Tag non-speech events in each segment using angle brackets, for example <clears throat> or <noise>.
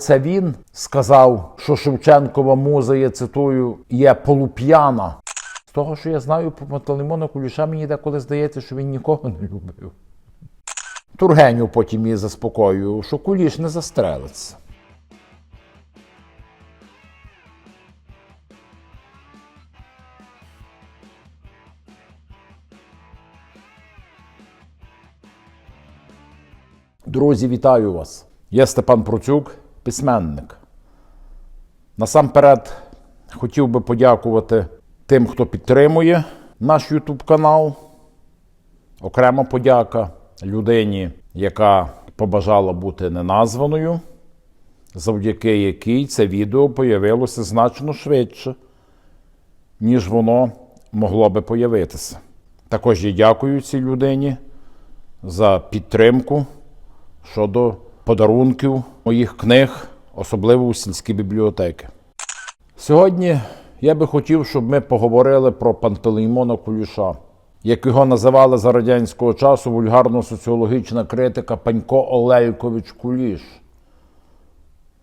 це він сказав, що Шевченкова муза, я цитую, є полуп'яна. З того, що я знаю про Пантелеймона Куліша, мені деколи здається, що він нікого не любив. Тургеню потім її заспокоював, що куліш не застрелиться. Друзі, вітаю вас! Я Степан Процюк, письменник. Насамперед хотів би подякувати тим, хто підтримує наш YouTube канал. Окрема подяка людині, яка побажала бути неназваною, завдяки якій це відео появилося значно швидше, ніж воно могло би появитися. Також я дякую цій людині за підтримку щодо подарунків моїх книг, особливо у сільські бібліотеки. Сьогодні я би хотів, щоб ми поговорили про Пантелеймона Куліша, як його називали за радянського часу вульгарно-соціологічна критика Панько Олейкович Куліш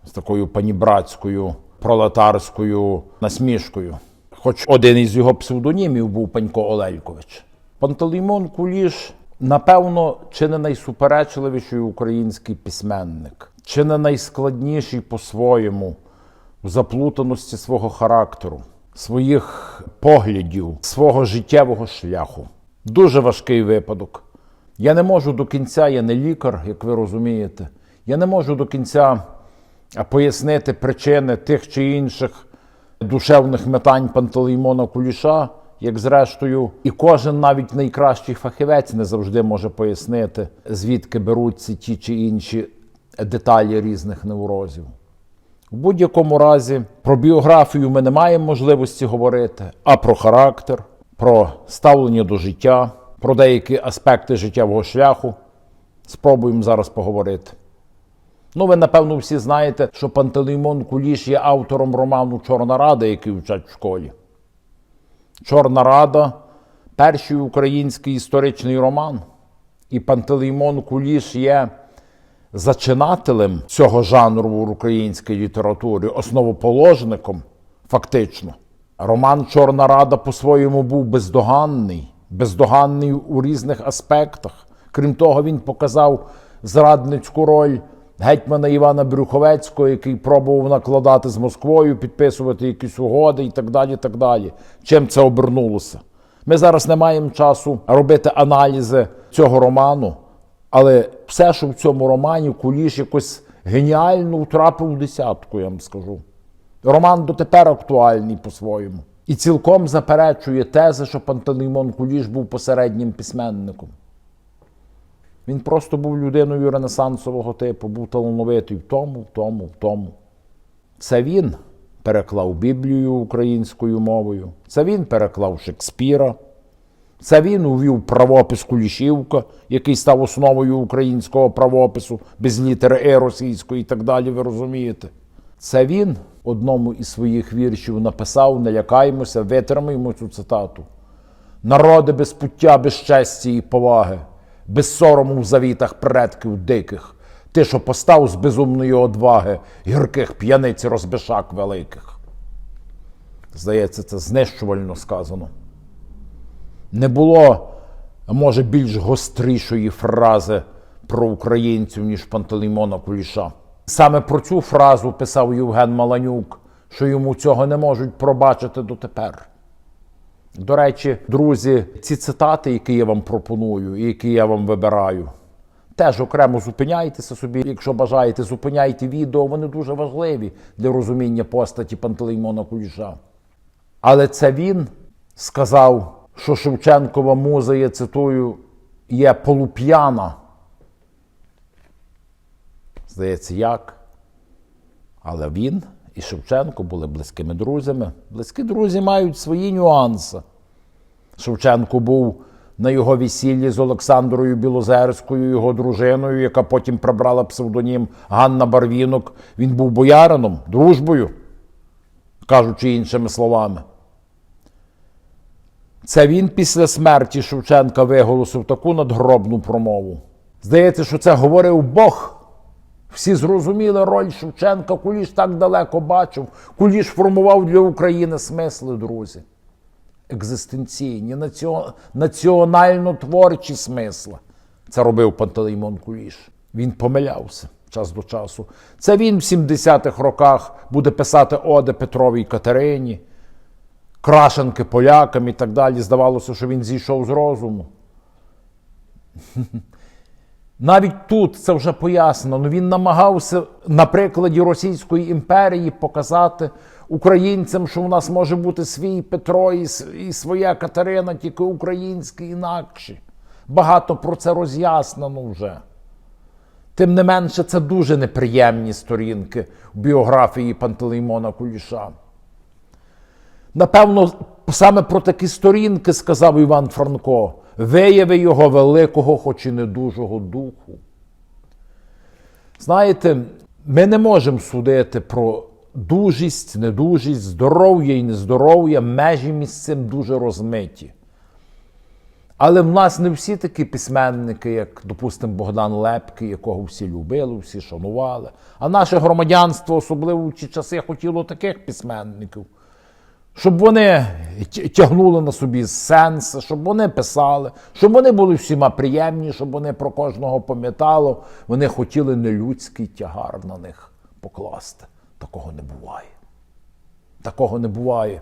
з такою панібратською пролетарською насмішкою. Хоч один із його псевдонімів був Панько Олелькович. Пантелеймон Куліш, напевно, чи не найсуперечливіший український письменник, чи не найскладніший по-своєму в заплутаності свого характеру, своїх поглядів, свого життєвого шляху. Дуже важкий випадок. Я не можу до кінця, я не лікар, як ви розумієте. Я не можу до кінця пояснити причини тих чи інших душевних метань Пантелеймона Куліша, як зрештою, і кожен навіть найкращий фахівець не завжди може пояснити, звідки беруться ті чи інші деталі різних неврозів. В будь-якому разі про біографію ми не маємо можливості говорити, а про характер, про ставлення до життя, про деякі аспекти життєвого шляху спробуємо зараз поговорити. Ну, ви, напевно, всі знаєте, що Пантелеймон Куліш є автором роману Чорна Рада, який вчать в школі. Чорна Рада перший український історичний роман. І Пантелеймон Куліш є зачинателем цього жанру в українській літературі, основоположником, фактично. Роман Чорна Рада по-своєму був бездоганний, бездоганний у різних аспектах. Крім того, він показав зрадницьку роль гетьмана Івана Брюховецького, який пробував накладати з Москвою, підписувати якісь угоди і так далі. так далі. Чим це обернулося? Ми зараз не маємо часу робити аналізи цього роману, але все, що в цьому романі, Куліш якось геніально втрапив у десятку, я вам скажу. Роман дотепер актуальний по-своєму. І цілком заперечує тези, що Пантелеймон Куліш був посереднім письменником. Він просто був людиною ренесансового типу, був талановитий в тому, в тому, в тому. Це він переклав Біблію українською мовою, це він переклав Шекспіра, це він увів правопис Кулішівка, який став основою українського правопису без літери Е російської і так далі, ви розумієте. Це він одному із своїх віршів написав: Не лякаймося, витримаймо цю цитату. Народи без пуття, без честі і поваги, без сорому в завітах предків диких, ти, що постав з безумної одваги гірких п'яниць розбишак великих. Здається, це знищувально сказано. Не було, може, більш гострішої фрази про українців, ніж Пантелеймона Куліша. Саме про цю фразу писав Євген Маланюк, що йому цього не можуть пробачити дотепер. До речі, друзі, ці цитати, які я вам пропоную і які я вам вибираю, теж окремо зупиняйтеся собі, якщо бажаєте, зупиняйте відео, вони дуже важливі для розуміння постаті Пантелеймона Куліша. Але це він сказав, що Шевченкова муза, я цитую, є полуп'яна. Здається, як? Але він і Шевченко були близькими друзями. Близькі друзі мають свої нюанси. Шевченко був на його весіллі з Олександрою Білозерською, його дружиною, яка потім прибрала псевдонім Ганна Барвінок. Він був боярином, дружбою, кажучи іншими словами. Це він після смерті Шевченка виголосив таку надгробну промову. Здається, що це говорив Бог, Всі зрозуміли роль Шевченка, Куліш так далеко бачив. Куліш формував для України смисли, друзі. Екзистенційні, націо- національно-творчі смисли. Це робив Пантелеймон Куліш. Він помилявся час до часу. Це він в 70-х роках буде писати оди Петровій Катерині, крашенки полякам і так далі. Здавалося, що він зійшов з розуму. Навіть тут це вже пояснено. Ну, він намагався на прикладі Російської імперії показати українцям, що у нас може бути свій Петро і, і своя Катерина, тільки українські інакші. Багато про це роз'яснено вже. Тим не менше, це дуже неприємні сторінки в біографії Пантелеймона Куліша. Напевно, саме про такі сторінки сказав Іван Франко, вияви його великого, хоч і недужого духу. Знаєте, ми не можемо судити про дужість, недужість, здоров'я і нездоров'я, межі між цим дуже розмиті. Але в нас не всі такі письменники, як, допустимо, Богдан Лепкий, якого всі любили, всі шанували. А наше громадянство, особливо в ті часи, хотіло таких письменників, щоб вони тягнули на собі сенс, щоб вони писали, щоб вони були всіма приємні, щоб вони про кожного пам'ятали. Вони хотіли нелюдський тягар на них покласти. Такого не буває. Такого не буває.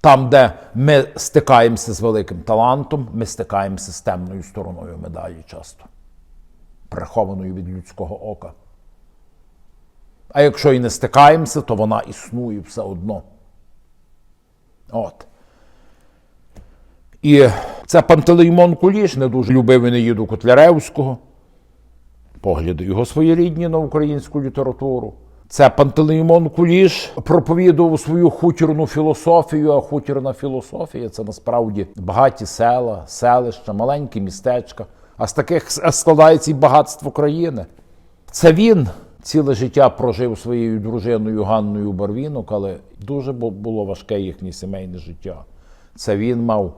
Там, де ми стикаємося з великим талантом, ми стикаємося з темною стороною медалі часто, прихованою від людського ока. А якщо і не стикаємося, то вона існує все одно. От. І це Пантелеймон Куліш не дуже любив Енеїду Котляревського, погляди його своєрідні на українську літературу. Це Пантелеймон Куліш проповідував свою хутірну філософію, а хутірна філософія це насправді багаті села, селища, маленькі містечка. А з таких складається і багатство країни. Це він ціле життя прожив своєю дружиною Ганною Барвінок, але дуже було важке їхнє сімейне життя. Це він мав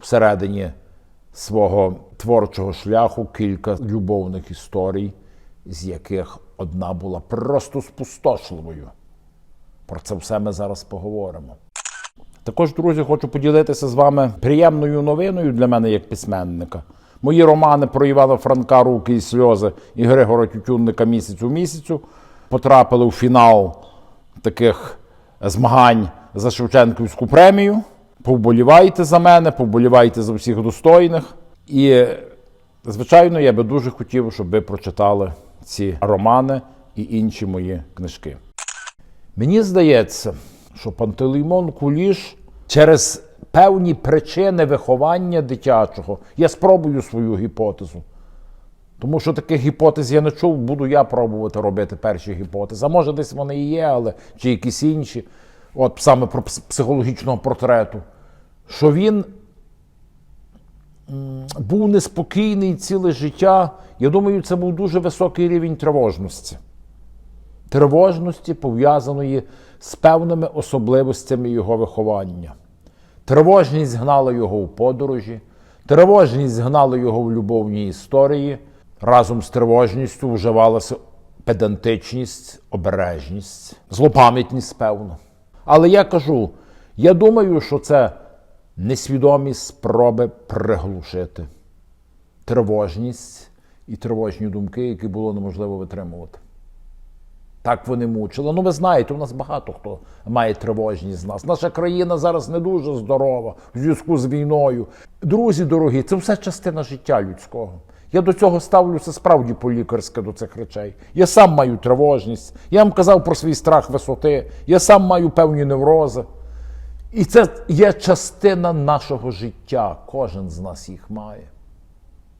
всередині свого творчого шляху кілька любовних історій, з яких одна була просто спустошливою. Про це все ми зараз поговоримо. Також, друзі, хочу поділитися з вами приємною новиною для мене як письменника. Мої романи про Івана Франка, руки і сльози і Григора Тютюнника місяць у місяцю потрапили у фінал таких змагань за Шевченківську премію. Повболівайте за мене, повболівайте за всіх достойних. І, звичайно, я би дуже хотів, щоб ви прочитали ці романи і інші мої книжки. Мені здається, що Пантелеймон Куліш через певні причини виховання дитячого, я спробую свою гіпотезу. Тому що таких гіпотез я не чув, буду я пробувати робити перші гіпотези. А може, десь вони і є, але чи якісь інші, от саме про психологічного портрету, що він був неспокійний ціле життя. Я думаю, це був дуже високий рівень тривожності тривожності, пов'язаної з певними особливостями його виховання. Тривожність гнала його у подорожі, тривожність гнала його в любовній історії. Разом з тривожністю вживалася педантичність, обережність, злопам'ятність, певно. Але я кажу, я думаю, що це несвідомі спроби приглушити тривожність і тривожні думки, які було неможливо витримувати. Так вони мучили. Ну, ви знаєте, у нас багато хто має тривожність з нас. Наша країна зараз не дуже здорова в зв'язку з війною. Друзі дорогі, це все частина життя людського. Я до цього ставлюся справді по-лікарськи до цих речей. Я сам маю тривожність, я вам казав про свій страх висоти, я сам маю певні неврози. І це є частина нашого життя. Кожен з нас їх має.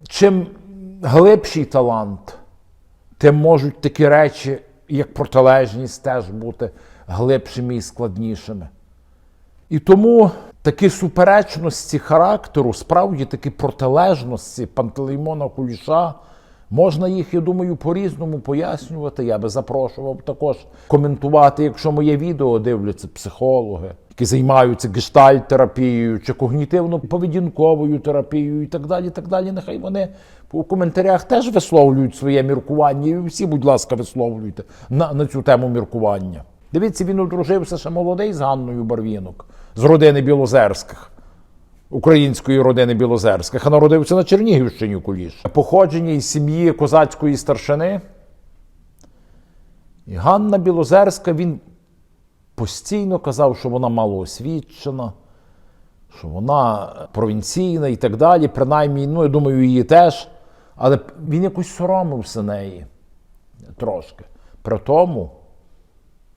Чим глибший талант, тим можуть такі речі, як протилежність, теж бути глибшими і складнішими. І тому такі суперечності характеру, справді такі протилежності Пантелеймона Куліша, можна їх, я думаю, по-різному пояснювати. Я би запрошував також коментувати, якщо моє відео дивляться психологи які займаються гештальт-терапією чи когнітивно-поведінковою терапією і так далі. так далі. Нехай вони у коментарях теж висловлюють своє міркування. І всі, будь ласка, висловлюйте на, на цю тему міркування. Дивіться, він одружився ще молодий з Ганною Барвінок з родини Білозерських. Української родини Білозерських, а народився на Чернігівщині Куліш. Походження із сім'ї козацької старшини. І Ганна Білозерська він постійно казав, що вона малоосвічена, що вона провінційна і так далі. Принаймні, ну, я думаю, її теж. Але він якось соромився неї трошки. При тому,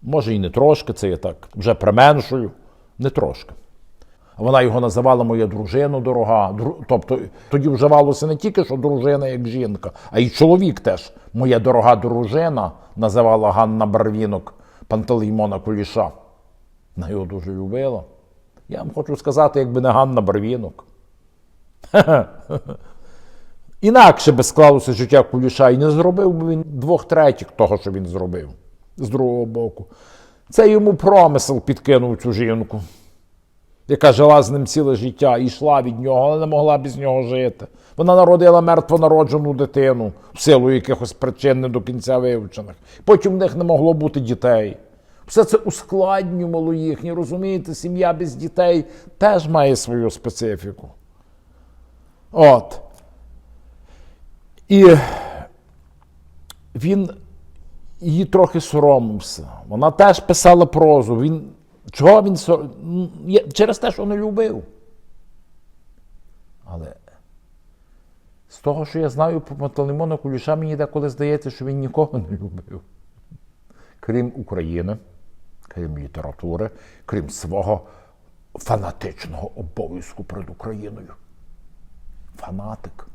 може і не трошки, це я так вже применшую, не трошки. Вона його називала моя дружина дорога. Тобто тоді вживалося не тільки що дружина як жінка, а й чоловік теж. Моя дорога дружина називала Ганна Барвінок Пантелеймона Куліша. Вона його дуже любила. Я вам хочу сказати, якби не Ганна Барвінок. <laughs> Інакше би склалося життя Куліша і не зробив би він двох третіх того, що він зробив з другого боку. Це йому промисел підкинув цю жінку яка жила з ним ціле життя і йшла від нього, але не могла без нього жити. Вона народила мертвонароджену дитину в силу якихось причин не до кінця вивчених. Потім в них не могло бути дітей. Все це ускладнювало їхні, розумієте, сім'я без дітей теж має свою специфіку. От. І він її трохи соромився. Вона теж писала прозу. Він, чого він через те, що не любив. Але з того, що я знаю про Пантелеймона Куліша, мені деколи здається, що він нікого не любив. Крім України, крім літератури, крім свого фанатичного обов'язку перед Україною. Фанатик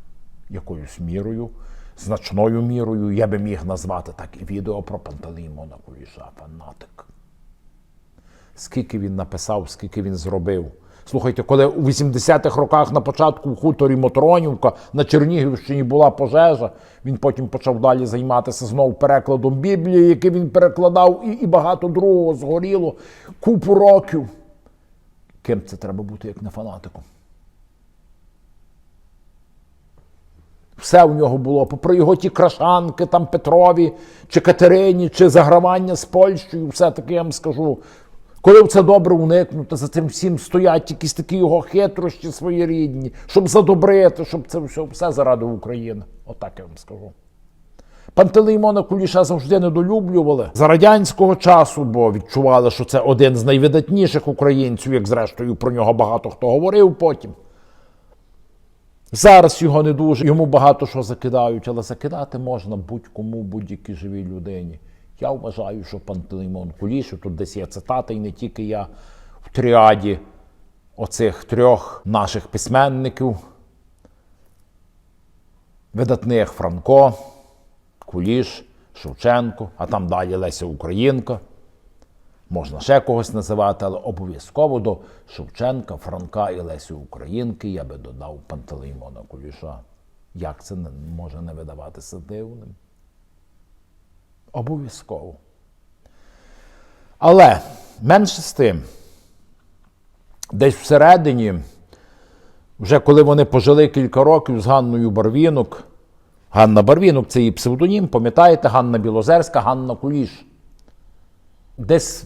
якоюсь мірою, значною мірою, я би міг назвати так і відео про Пантелеймона Куліша. Фанатик. Скільки він написав, скільки він зробив. Слухайте, коли у 80-х роках на початку в хуторі Мотронівка на Чернігівщині була пожежа, він потім почав далі займатися знову перекладом Біблії, який він перекладав, і, і багато другого згоріло купу років. Ким це треба бути, як не фанатиком? Все у нього було, попри його ті крашанки, там Петрові, чи Катерині, чи загравання з Польщею, все-таки я вам скажу. Коли це добре уникнути, за цим всім стоять якісь такі його хитрощі своєрідні, щоб задобрити, щоб це все, все заради України. Отак я вам скажу. Пантелеймона Куліша завжди недолюблювали за радянського часу, бо відчували, що це один з найвидатніших українців, як зрештою про нього багато хто говорив потім. Зараз його не дуже, йому багато що закидають, але закидати можна будь-кому, будь-якій живій людині. Я вважаю, що Пантелеймон Куліш, тут десь є цитата, і не тільки я в тріаді оцих трьох наших письменників, видатних Франко, Куліш, Шевченко, а там далі Леся Українка. Можна ще когось називати, але обов'язково до Шевченка, Франка і Лесі Українки я би додав Пантелеймона Куліша. Як це може не видаватися дивним? Обов'язково. Але менше з тим, десь всередині, вже коли вони пожили кілька років з Ганною Барвінок, Ганна Барвінок це її псевдонім, пам'ятаєте, Ганна Білозерська, Ганна Куліш. Десь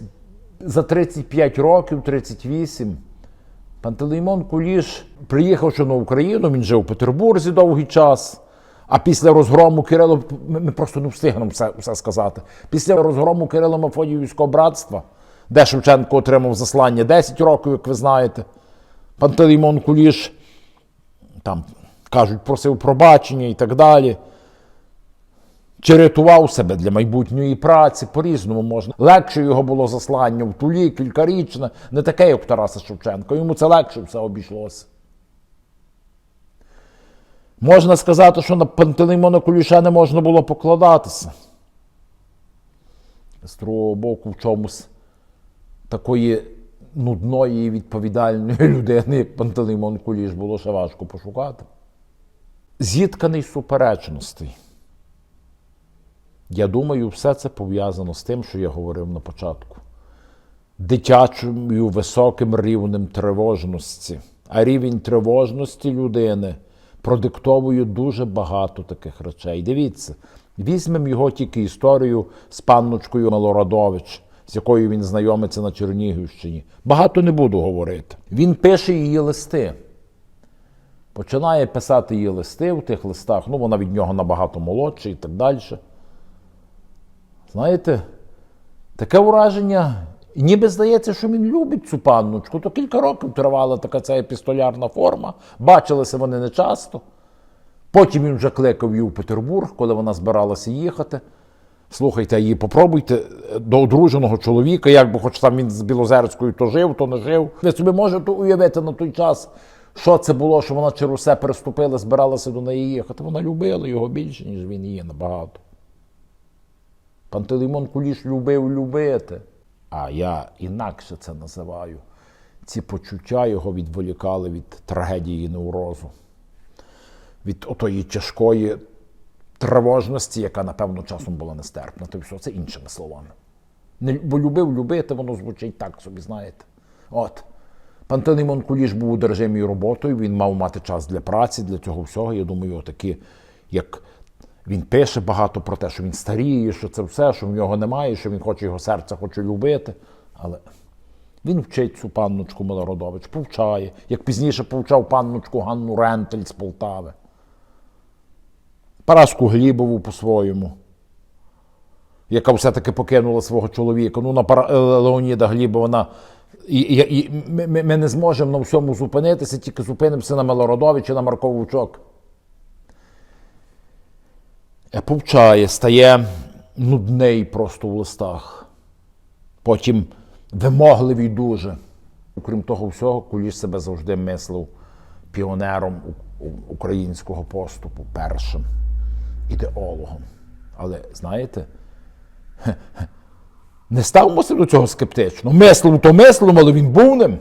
за 35 років, 38, Пантелеймон Куліш, приїхавши на Україну, він жив у Петербурзі довгий час. А після розгрому Кирило, ми просто не встигнемо все, все сказати. Після розгрому Кирило Мефодіївського братства, де Шевченко отримав заслання 10 років, як ви знаєте, Пантелеймон Куліш, там кажуть, просив пробачення і так далі. Чи рятував себе для майбутньої праці, по-різному можна. Легше його було заслання в тулі, кількарічне, не таке, як Тараса Шевченка. Йому це легше все обійшлося. Можна сказати, що на Пантелеймона Куліша не можна було покладатися. З другого боку, в чомусь такої нудної і відповідальної <laughs> людини, як Пантелеймон Куліш, було ще важко пошукати. Зітканий суперечностей. Я думаю, все це пов'язано з тим, що я говорив на початку. дитячою високим рівнем тривожності. А рівень тривожності людини продиктовує дуже багато таких речей. Дивіться, візьмемо його тільки історію з панночкою Милорадович, з якою він знайомиться на Чернігівщині. Багато не буду говорити. Він пише її листи. Починає писати її листи в тих листах. Ну, вона від нього набагато молодша і так далі. Знаєте, таке враження, ніби здається, що він любить цю панночку. То кілька років тривала така ця епістолярна форма. Бачилися вони не часто. Потім він вже кликав її у Петербург, коли вона збиралася їхати. Слухайте, її попробуйте до одруженого чоловіка, як би хоч там він з Білозерською то жив, то не жив. Ви собі можете уявити на той час, що це було, що вона через усе переступила, збиралася до неї їхати. Вона любила його більше, ніж він її набагато. Пантелеймон Куліш любив любити. А я інакше це називаю. Ці почуття його відволікали від трагедії неврозу, від отої тяжкої тривожності, яка, напевно, часом була нестерпна. То все це іншими словами. Бо любив любити, воно звучить так собі, знаєте. От. Пантелеймон Куліш був одержимий роботою, він мав мати час для праці, для цього всього. Я думаю, отакі, як він пише багато про те, що він старіє, що це все, що в нього немає, що він хоче його серце хоче любити. Але він вчить цю панночку Милородович, повчає, як пізніше повчав панночку Ганну Рентель з Полтави. Параску Глібову по-своєму, яка все-таки покинула свого чоловіка. Ну, на Пара... е, Леоніда Глібова вона. І, і, і, ми, ми- не зможемо на всьому зупинитися, тільки зупинимося на Милородовичі, на Марко Повчає, стає нудний просто в листах. Потім вимогливий дуже. Окрім того всього, Куліш себе завжди мислив піонером українського поступу, першим ідеологом. Але знаєте, <laughs> не ставимося до цього скептично. Мислив, то мислив, але він був ним.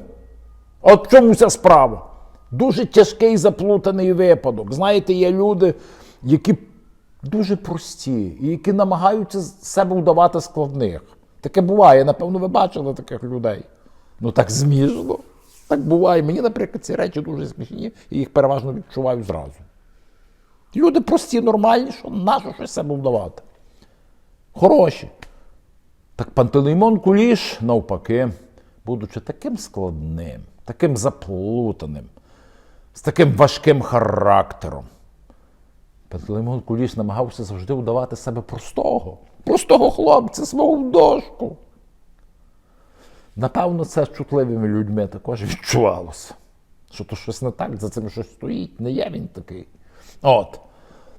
От в чому вся справа. Дуже тяжкий заплутаний випадок. Знаєте, є люди, які дуже прості, і які намагаються себе вдавати складних. Таке буває, напевно, ви бачили таких людей. Ну так смішно. Так буває. Мені, наприклад, ці речі дуже смішні, і їх переважно відчуваю зразу. Люди прості, нормальні, що нащо щось себе вдавати. Хороші. Так Пантелеймон Куліш, навпаки, будучи таким складним, таким заплутаним, з таким важким характером, Пантелеймон Куліш намагався завжди вдавати себе простого, простого хлопця, свого дошку. Напевно, це з чутливими людьми також відчувалося. Що то щось не так, за цим щось стоїть, не є він такий. От.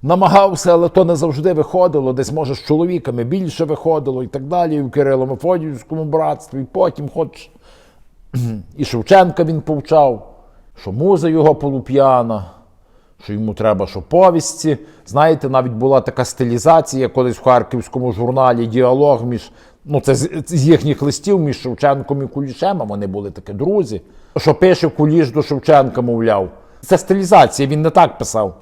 Намагався, але то не завжди виходило. Десь, може, з чоловіками більше виходило і так далі, і в Кирило-Мефодіївському братстві, і потім, хоч <clears throat> і Шевченка він повчав, що муза його полуп'яна, що йому треба, що повісті. Знаєте, навіть була така стилізація колись в харківському журналі діалог між. Ну, це з, з їхніх листів між Шевченком і Кулішем, а вони були такі друзі. Що пише Куліш до Шевченка, мовляв. Це стилізація, він не так писав.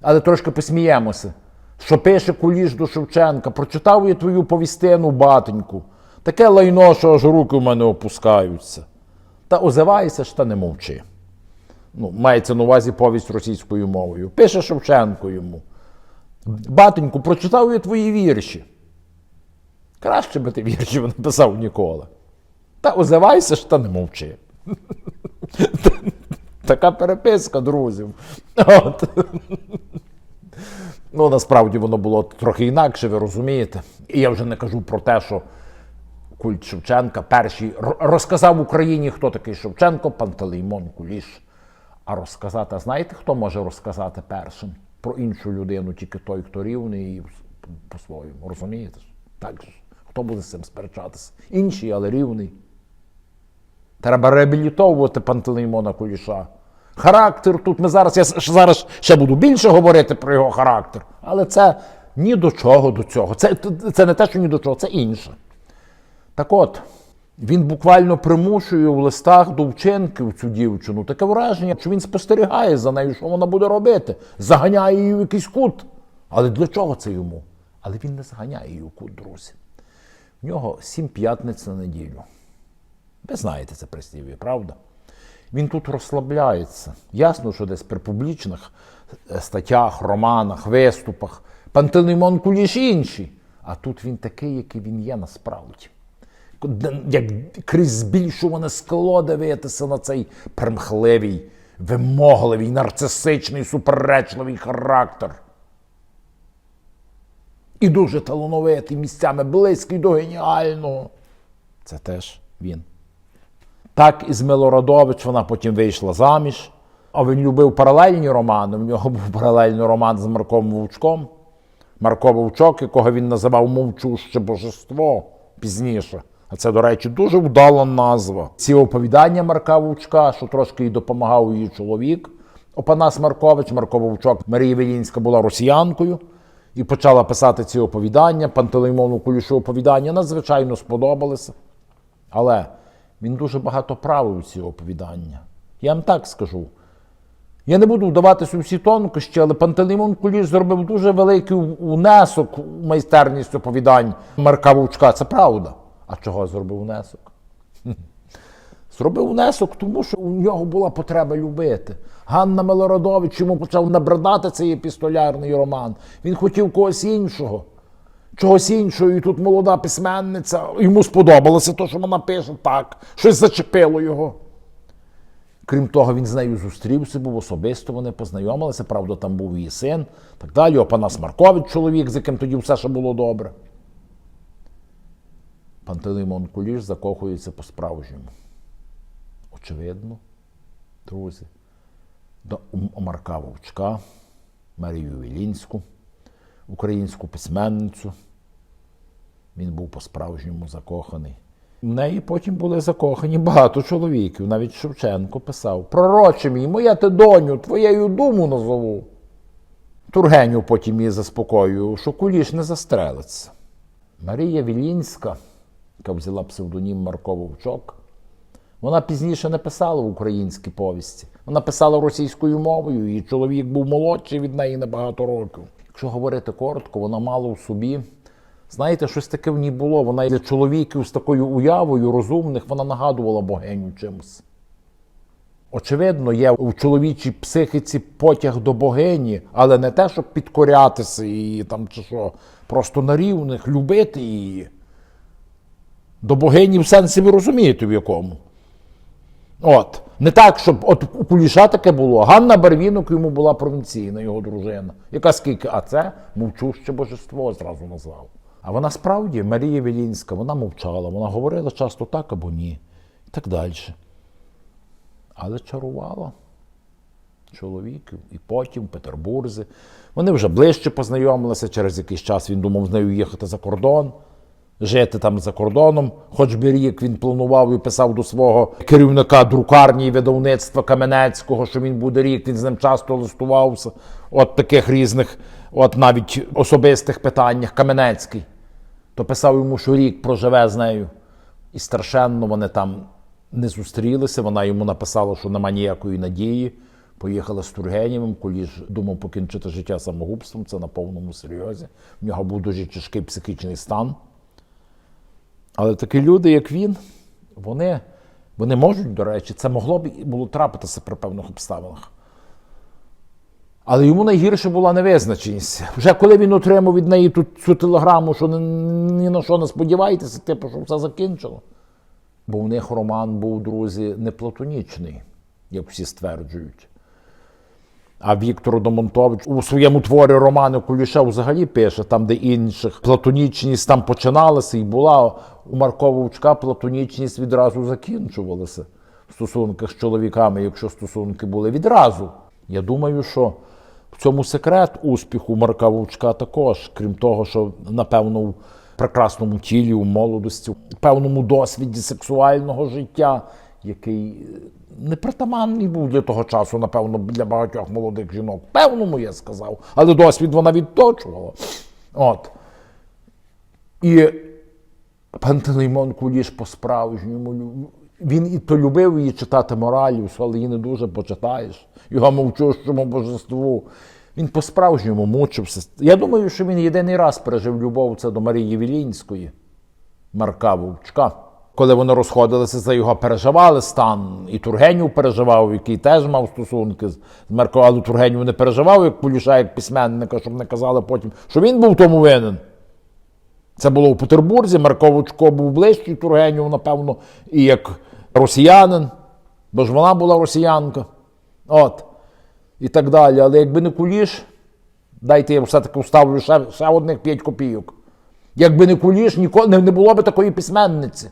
Але трошки посміємося. Що пише Куліш до Шевченка, прочитав я твою повістину, батеньку. Таке лайно, що аж руки в мене опускаються. Та озивайся ж та не мовчи. Ну, мається на увазі повість російською мовою. Пише Шевченко йому. Батеньку, прочитав я твої вірші. Краще би ти віршів написав ніколи. Та озивайся ж та не мовчи. <laughs> Така переписка друзів. От. Ну, насправді воно було трохи інакше, ви розумієте. І я вже не кажу про те, що культ Шевченка перший розказав Україні, хто такий Шевченко, Пантелеймон Куліш. А розказати, знаєте, хто може розказати першим про іншу людину, тільки той, хто рівний і по-своєму. Розумієте? Так ж. Хто буде з цим сперечатися? Інший, але рівний. Треба реабілітовувати Пантелеймона Куліша. Характер тут ми зараз. Я зараз ще буду більше говорити про його характер, але це ні до чого до цього. Це, це не те, що ні до чого, це інше. Так от, він буквально примушує в листах до вчинків цю дівчину. Таке враження, що він спостерігає за нею, що вона буде робити. Заганяє її в якийсь кут. Але для чого це йому? Але він не заганяє її в кут, друзі. В нього сім п'ятниць на неділю. Ви знаєте це прислів'я, правда? Він тут розслабляється. Ясно, що десь при публічних е, статтях, романах, виступах Пантелеймон Куліш інший. А тут він такий, який він є насправді. Як крізь збільшуване скло дивитися на цей примхливий, вимогливий, нарцисичний, суперечливий характер. І дуже талановитий місцями, близький до геніального. Це теж він. Так і з Милорадович вона потім вийшла заміж. А він любив паралельні романи. В нього був паралельний роман з Марком Вовчком. Марко Вовчок, якого він називав мовчуще божество пізніше. Це, до речі, дуже вдала назва. Ці оповідання Марка Вовчка, що трошки їй допомагав її чоловік, Опанас Маркович, Марко Вовчок, Марія Вілінська була росіянкою і почала писати ці оповідання. Пантелеймону Кулішу оповідання надзвичайно сподобалися. Але він дуже багато правив ці оповідання. Я вам так скажу. Я не буду вдаватися у всі тонкощі, але Пантелеймон Куліш зробив дуже великий внесок у майстерність оповідань Марка Вовчка. Це правда. А чого зробив внесок? <laughs> Зробив внесок, тому що у нього була потреба любити. Ганна Милорадович йому почав набридати цей епістолярний роман. Він хотів когось іншого. Чогось іншого, і тут молода письменниця. Йому сподобалося те, що вона пише так, щось зачепило його. Крім того, він з нею зустрівся, був особисто, вони познайомилися, правда, там був її син, так далі. Опанас Маркович, чоловік, з яким тоді все ще було добре. Пантелеймон Куліш закохується по-справжньому. Очевидно, друзі, до Марка Вовчка, Марію Вілінську, українську письменницю. Він був по-справжньому закоханий. В неї потім були закохані багато чоловіків. Навіть Шевченко писав: Пророче мій, моя ти доню, твоєю думу назову. Тургеню потім її заспокоював, що куліш не застрелиться. Марія Вілінська, яка взяла псевдонім Марко Вовчок, вона пізніше не писала в українській повісті. Вона писала російською мовою, її чоловік був молодший від неї на багато років. Якщо говорити коротко, вона мала в собі. Знаєте, щось таке в ній було. Вона для чоловіків з такою уявою розумних, вона нагадувала богиню чимось. Очевидно, є у чоловічій психіці потяг до богині, але не те, щоб підкорятися її там чи що, просто на рівних любити її. До богині в сенсі ви розумієте в якому. От. Не так, щоб от у Куліша таке було. Ганна Барвінок йому була провінційна, його дружина. Яка скільки? А це мовчуще божество зразу назвав. А вона справді, Марія Вілінська, вона мовчала, вона говорила часто так або ні. І так далі. Але чарувала чоловіків. І потім Петербурзі. Вони вже ближче познайомилися, через якийсь час він думав з нею їхати за кордон, жити там за кордоном. Хоч би рік він планував і писав до свого керівника друкарні і видавництва Каменецького, що він буде рік, він з ним часто листувався. От таких різних, от навіть особистих питаннях Каменецький. То писав йому, що рік проживе з нею. І страшенно вони там не зустрілися. Вона йому написала, що нема ніякої надії. Поїхала з Тургенєвим, Куліш думав покінчити життя самогубством, це на повному серйозі. В нього був дуже тяжкий психічний стан. Але такі люди, як він, вони, вони можуть, до речі, це могло б було трапитися при певних обставинах. Але йому найгірше була невизначеність. Вже коли він отримав від неї тут цю телеграму, що ні, на що не сподівайтеся, типу, що все закінчило. Бо в них роман був, друзі, не платонічний, як всі стверджують. А Віктор Домонтович у своєму творі романи Куліша взагалі пише, там, де інших платонічність там починалася і була. У Марка Вовчка платонічність відразу закінчувалася в стосунках з чоловіками, якщо стосунки були відразу. Я думаю, що в цьому секрет успіху Марка Вовчка також, крім того, що напевно в прекрасному тілі, у молодості, в певному досвіді сексуального життя, який е, непритаманний був для того часу, напевно, для багатьох молодих жінок. Певному, я сказав, але досвід вона відточувала. От. І Пантелеймон Куліш по-справжньому. Він і то любив її читати моралів, але її не дуже почитаєш. Його мовчущому божеству. Він по-справжньому мучився. Я думаю, що він єдиний раз пережив любов це до Марії Вілінської, Марка Вовчка. Коли вони розходилися за його переживали стан, і Тургенів переживав, який теж мав стосунки з Марко, але Тургенів не переживав як Поліша, як письменника, щоб не казали потім, що він був тому винен. Це було в Петербурзі. Марко був ближчий Тургенів, напевно, і як росіянин, бо ж вона була росіянка. От. І так далі. Але якби не куліш, дайте я все-таки вставлю ще, ще одних 5 копійок. Якби не куліш, ніколи не, не було б такої письменниці,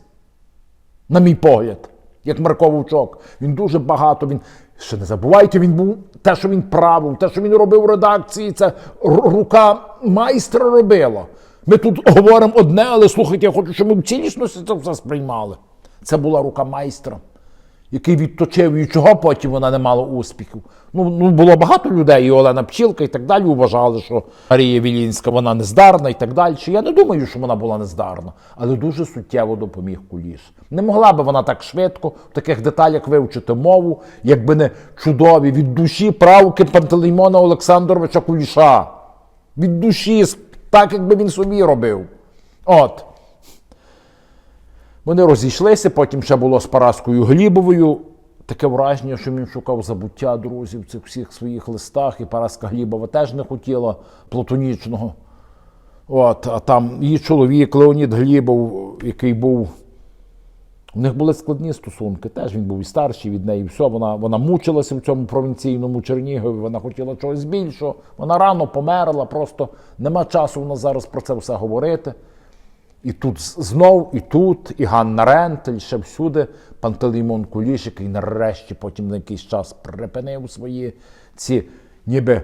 на мій погляд, як Марко Вовчок. Він дуже багато. Він ще не забувайте, він був те, що він правив, те, що він робив в редакції, це рука майстра робила. Ми тут говоримо одне, але слухайте, я хочу, щоб ми в цілісності це все сприймали. Це була рука майстра, який відточив і чого потім вона не мала успіхів. Ну, ну було багато людей, і Олена Пчілка, і так далі вважали, що Марія Вілінська вона нездарна і так далі. Я не думаю, що вона була нездарна, але дуже суттєво допоміг Куліш. Не могла би вона так швидко в таких деталях вивчити мову, якби не чудові від душі правки Пантелеймона Олександровича Куліша. Від душі, так якби він собі робив. От. Вони розійшлися, потім ще було з Параскою Глібовою. Таке враження, що він шукав забуття друзів в цих всіх своїх листах, і Параска Глібова теж не хотіла платонічного. От, а там її чоловік Леонід Глібов, який був. У них були складні стосунки. Теж він був і старший від неї. Все, вона, вона мучилася в цьому провінційному Чернігові, вона хотіла чогось більшого. Вона рано померла, просто нема часу у нас зараз про це все говорити. І тут знов, і тут, і Ганна Рентель, ще всюди Пантелеймон Куліш, який нарешті потім на якийсь час припинив свої ці ніби.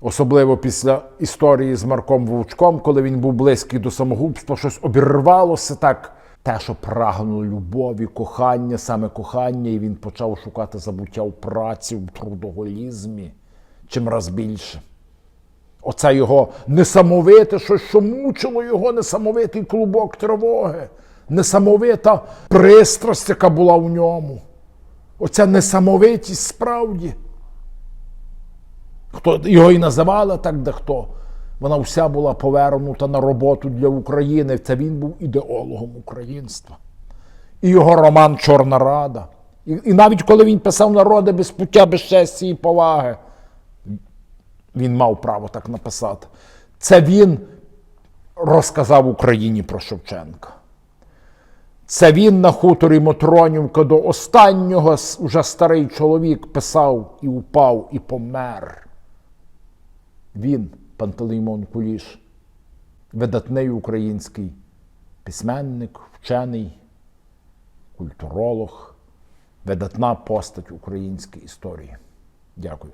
Особливо після історії з Марком Вовчком, коли він був близький до самогубства, щось обірвалося так. Те, що прагнуло любові, кохання, саме кохання, і він почав шукати забуття в праці, в трудоголізмі, чим раз більше. Оце його несамовите, щось, що мучило його, несамовитий клубок тривоги, несамовита пристрасть, яка була в ньому. Оця несамовитість справді. Хто його і називали так дехто. Вона вся була повернута на роботу для України. Це він був ідеологом українства. І його роман Чорна Рада. І, і навіть коли він писав народи без пуття, без честі і поваги, він мав право так написати. Це він розказав Україні про Шевченка. Це він на хуторі Мотронівка до останнього уже старий чоловік писав і упав, і помер. Він, Пантелеймон Куліш, видатний український письменник, вчений, культуролог, видатна постать української історії. Дякую.